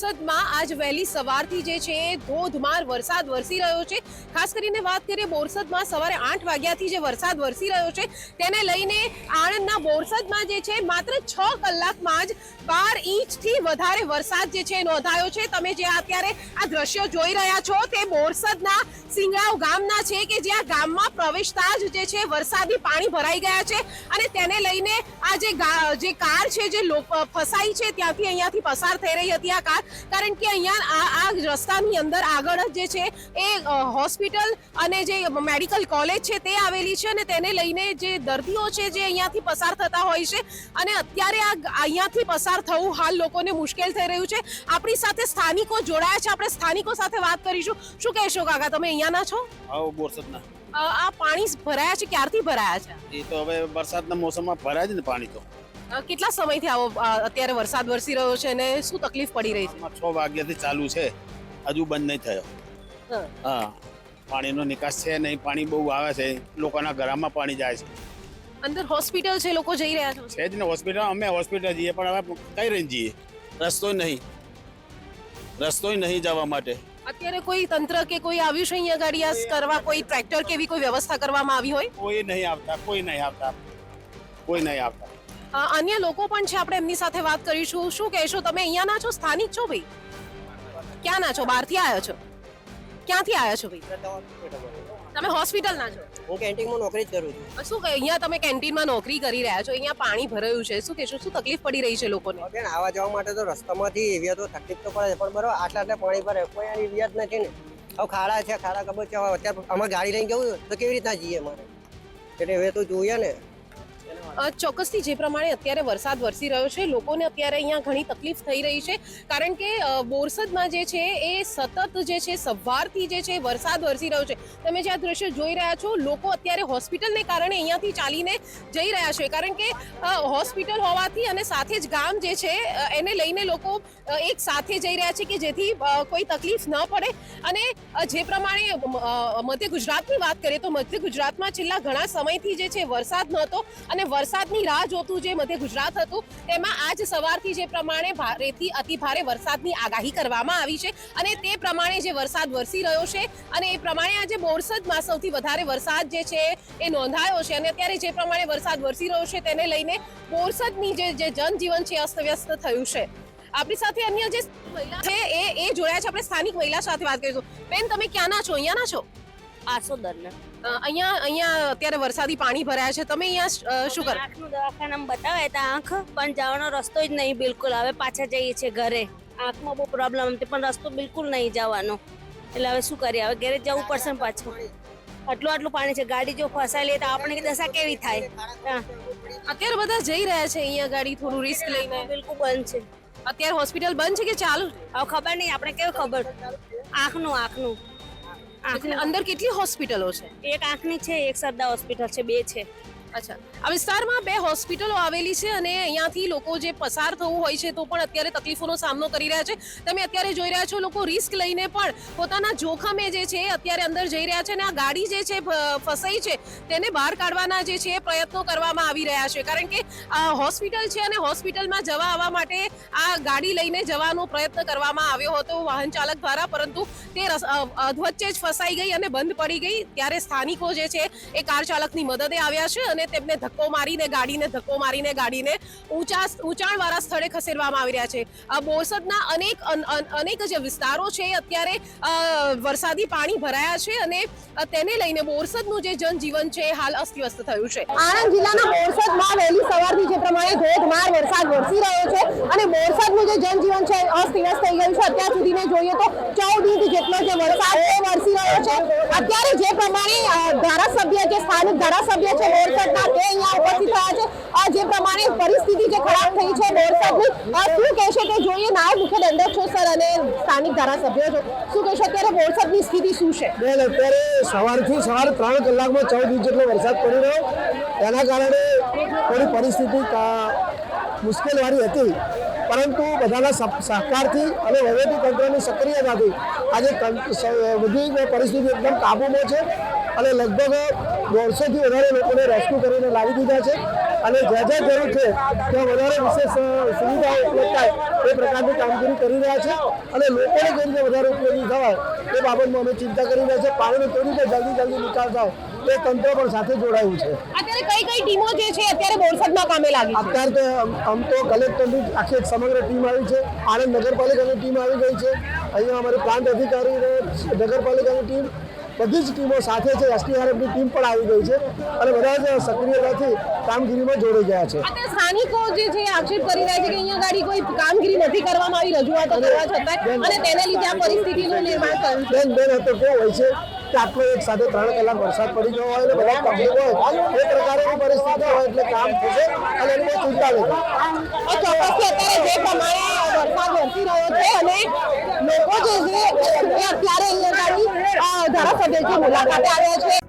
બોરસદમાં આજ વહેલી સવારથી જે છે, ધોધમાર વરસાદ વરસી રહ્યો છે. ખાસ કરીને વાત કરીએ બોરસદમાં, સવારે આઠ વાગ્યાથી જે વરસાદ વરસી રહ્યો છે, તેને લઈને આણંદના બોરસદમાં જે છે, માત્ર છ કલાકમાં જ બાર ઇંચથી વધારે વરસાદ જે છે, નોંધાયો છે. તમે જે અત્યારે આ દ્રશ્યો જોઈ રહ્યા છો, તે બોરસદના સિંગરાવ ગામના છે કે જ્યાં ગામમાં પ્રવેશતા જ જે છે, વરસાદી પાણી ભરાઈ ગયા છે અને તેને લઈને આ જે કાર છે, જે ફસાઈ છે, ત્યાંથી અહીંયાથી પસાર થઈ રહી હતી આ કાર. કારણ કે અહીંયા આ આ રસ્તાની અંદર આગળ જ છે એ હોસ્પિટલ અને જે મેડિકલ કોલેજ છે તે આવેલી છે અને તેને લઈને જે દર્દીઓ છે જે અહીંયાથી પસાર થતા હોય છે અને અત્યારે આ અહીંયાથી પસાર થવું હાલ લોકોને મુશ્કેલ થઈ રહ્યું છે. આપણી સાથે સ્થાનિકો જોડાયા છે. આપણે સ્થાનિકો સાથે વાત કરીશું. શું કહેશો કાકા તમે અહીંયાના છો? આવો બોરસદના. આ પાણી ભરાયા છે? ક્યારથી ભરાયા છે? એ તો હવે વરસાદના મોસમમાં ભરાય છે ને પાણી તો. કેટલા સમયથી આવો અત્યારે વરસાદ વરસી રહ્યો છે અને શું તકલીફ પડી રહી છે? છ વાગ્યાથી ચાલુ છે. હજુ બંધ નહીં થયો. હા. પાણીનો નિકાસ છે નહીં પાણી બહુ આવે છે. લોકોના ઘરમાં પાણી જાય છે. અંદર હોસ્પિટલ છે લોકો જઈ રહ્યા છે? છે જ ને હોસ્પિટલ અમે હોસ્પિટલ જઈએ પણ હવે કઈ રહીને જઈએ? રસ્તો નહીં. રસ્તો નહીં જવા માટે. અત્યારે કોઈ તંત્ર કે કોઈ આવ્યું છે અહીંયા ગાડી કરવા? કોઈ ટ્રેક્ટર કે એવી કોઈ વ્યવસ્થા કરવામાં આવી હોય? કોઈ નહીં આવતા કોઈ નહીં આવતા. કોઈ નહીં આવતા. અન્ય લોકો પણ છે આપણે એમની સાથે વાત કરીશું. શું કહેશો તમે? અહીંયાના છો? સ્થાનિક છો ભાઈ? ક્યાંના છો? બહારથી આવ્યા છો? ક્યાંથી આવ્યા છો ભાઈ? તમે હોસ્પિટલના છો? હું કેન્ટીનમાં નોકરી જ કરું છું. શું અહીંયા તમે કેન્ટીનમાં નોકરી કરી રહ્યા છો અહીંયા પાણી ભરાયું છે. શું કહેશો? શું તકલીફ પડી રહી છે લોકોને? બેન આવવા જવા માટે તો રસ્તામાંથી એવી તો તકલીફ તો પડે પણ બરાબર આટલા આટલા પાણી ભરે કોઈ આની જ નથી ને. હવે ખાડા છે ખાડા ખબર છે અત્યારે અમારે ગાડી લઈને જવું તો કેવી રીતના જઈએ અમારે? એટલે હવે તો જોઈએ ને. ચોક્કસથી જે પ્રમાણે અત્યારે વરસાદ વરસી રહ્યો છે, લોકોને અત્યારે અહીંયા ઘણી તકલીફ થઈ રહી છે. કારણ કે બોરસદમાં જે છે, એ સતત જે છે, સવારથી જે છે, વરસાદ વરસી રહ્યો છે. તમે જે આ દ્રશ્ય જોઈ રહ્યા છો, લોકો અત્યારે હોસ્પિટલને કારણે અહીંયાથી ચાલીને જઈ રહ્યા છે. કારણ કે હોસ્પિટલ હોવાથી અને સાથે જ ગામ જે છે એને લઈને લોકો એક સાથે જઈ રહ્યા છે કે જેથી કોઈ તકલીફ ન પડે. અને જે પ્રમાણે મધ્ય ગુજરાતની વાત કરીએ તો મધ્ય ગુજરાતમાં છેલ્લા ઘણા સમયથી જે છે, વરસાદ નહોતો અને વરસાદની રાહ જોતું જે મધ્ય ગુજરાત હતું, તેમાં આજ સવારથી જે પ્રમાણે ભારેથી અતિ ભારે વરસાદની આગાહી કરવામાં આવી છે અને તે પ્રમાણે જે વરસાદ વરસી રહ્યો છે અને એ પ્રમાણે આજે બોરસદમાં સૌથી વધારે વરસાદ જે છે એ નોંધાયો છે અને અત્યારે જે પ્રમાણે વરસાદ વરસી રહ્યો છે તેને લઈને બોરસદની જે જનજીવન છે અસ્તવ્યસ્ત થયું છે. આપણી સાથે અન્ય જે મહિલા છે એ એ જોડાયા છે. આપણે સ્થાનિક મહિલા સાથે વાત કરીશું. બેન, તમે ક્યાંના છો? અહીંયાના છો? આસોદરના. અહીંયા અહીંયા અત્યારે વરસાદી પાણી ભરાયા છે. તમે અહીંયા શું કરો? આંખનું દવાખાનામાં બતાવે તો આંખ પણ જવાનો રસ્તો જ નહીં બિલકુલ. હવે પાછા જઈએ છીએ ઘરે. આંખમાં બહુ પ્રોબ્લેમ હતી પણ રસ્તો બિલકુલ નહીં જવાનો. એટલે હવે શું કરીએ? હવે ઘરે જવું પડશે ને પાછું. આટલું આટલું પાણી છે. ગાડી જો ફસાઈ લે તો આપણે દશા કેવી થાય? અત્યારે બધા જઈ રહ્યા છે અહીંયા ગાડી થોડું રિસ્ક લઈને. બિલકુલ બંધ છે. અત્યારે હોસ્પિટલ બંધ છે કે ચાલુ? હવે ખબર નહીં આપણે કેવું ખબર? આંખનું આંખનું. આંખનું અંદર કેટલી હોસ્પિટલો છે? એક આંખની છે એક સરદા હોસ્પિટલ છે બે છે. અચ્છા. આ વિસ્તારમાં બે હોસ્પિટલો આવેલી છે અને અહીંયાથી લોકો જે પસાર થવું હોય છે તો પણ અત્યારે તકલીફોનો સામનો કરી રહ્યા છે. તમે અત્યારે જોઈ રહ્યા છો લોકો રિસ્ક લઈને પણ પોતાના જોખમે જે છે અત્યારે અંદર જઈ રહ્યા છે અને આ ગાડી જે છે ફસાઈ છે તેને બહાર કાઢવાના જે છે પ્રયત્નો કરવામાં આવી રહ્યા છે. કારણ કે હોસ્પિટલ છે અને હોસ્પિટલમાં જવા આવવા માટે આ ગાડી લઈને જવાનો પ્રયત્ન કરવામાં આવ્યો હતો વાહન ચાલક દ્વારા, પરંતુ તે અધવચ્ચે જ ફસાઈ ગઈ અને બંધ પડી ગઈ. ત્યારે સ્થાનિકો જે છે એ કાર ચાલકની મદદે આવ્યા છે અને તેમને ધક્કો મારીને, ગાડીને ધક્કો મારીને, ગાડીને ઊંચા ઊંચાણવાળા સ્થળે ખસેડવામાં આવી રહ્યા છે. બોરસદના અનેક અન- અન- અનેક જે વિસ્તારો છે, અત્યારે વરસાદી પાણી ભરાયા છે અને તેને લઈને બોરસદનું જે જનજીવન છે, હાલ અસ્તવ્યસ્ત થયું છે. આણંદ જિલ્લાના બોરસદમાં વહેલી સવારથી જે પ્રમાણે ધોધમાર વરસાદ વરસી રહ્યો છે અને બોરસદનું જે જનજીવન છે, અસ્તવ્યસ્ત થઈ ગયું છે. અત્યાર સુધીને જોઈએ તો ચૌદ ઇંચ જેટલો જે વરસાદ વરસી અત્યારે જે પ્રમાણે ધારાસભ્ય જે સ્થાનિક ધારાસભ્ય છે બોરસદના તે અહીંયા ઉપસ્થિત થયા છે. જે પ્રમાણે પરિસ્થિતિ જે ખરાબ થઈ છે બોરસદની શું કહેશે તે જોઈએ, નાયબ મુખ્ય દંડક છો, સર, અને સ્થાનિક ધારાસભ્યો છો. શું કહેશો, અત્યારે બોરસદની સ્થિતિ શું છે? બેન, અત્યારે સવારથી સવાર ત્રણ કલાકમાં ચૌદ ઇંચ જેટલો વરસાદ પડી રહ્યો. એના કારણે થોડી પરિસ્થિતિ મુશ્કેલવાળી હતી. પરંતુ બધાના સહકારથી અને વહીવટી તંત્રની સક્રિયતાથી આજે બધી પરિસ્થિતિ એકદમ કાબૂમાં છે અને લગભગ દોઢસોથી વધારે લોકોને રેસ્ક્યુ કરીને લાવી દીધા છે અને જ્યાં જ્યાં જરૂર છે ત્યાં વધારે વિશેષ સુવિધાઓ ઉપલબ્ધ થાય એ પ્રકારની કામગીરી કરી રહ્યા છે અને લોકોને કઈ રીતે વધારે ઉપયોગી થવાય એ બાબતમાં અમે ચિંતા કરી રહ્યા છે. પાણીનો કેવી રીતે જલ્દી જલ્દી નિકાલ થાય એ તંત્ર પણ સાથે જોડાયું છે. અત્યારે કઈ કઈ ટીમો જે છે અત્યારે બોરસદમાં કામે લાગી છે? અત્યારે તો આમ- તો કલેક્ટરની આખી એક સમગ્ર ટીમ આવી છે. આણંદ નગરપાલિકાની ટીમ આવી ગઈ છે. અહીંયા અમારે પ્રાંત અધિકારી અને નગરપાલિકાની ટીમ બધી જ ટીમો સાથે છે. એસટીઆરએફની ટીમ પણ આવી ગઈ છે અને બધા જ સક્રિયતાથી કામગીરીમાં જોડાઈ ગયા છે. સ્થાનિકો જે છે આક્ષેપ કરી રહ્યા છે કે અહીંયા ગાડી કોઈ કામગીરી નથી કરવામાં આવી રજૂઆતો કરવા છતાં અને તેને લીધે આ પરિસ્થિતિનું નિર્માણ થયું બેન બેન હતો કેવું હોય છે? કે આટલો એક સાથે ત્રણ કલાક વરસાદ પડી ગયો હોય બધા તકલીફ હોય, એ પ્રકારની પરિસ્થિતિ હોય એટલે કામ થશે અને એમને ચિંતા નથી. અત્યારે જે પ્રમાણે વરસાદ વરસી રહ્યો છે અને લોકો જે છે અત્યારે ગાડી ધારાસભ્યની મુલાકાતે આવ્યા છે.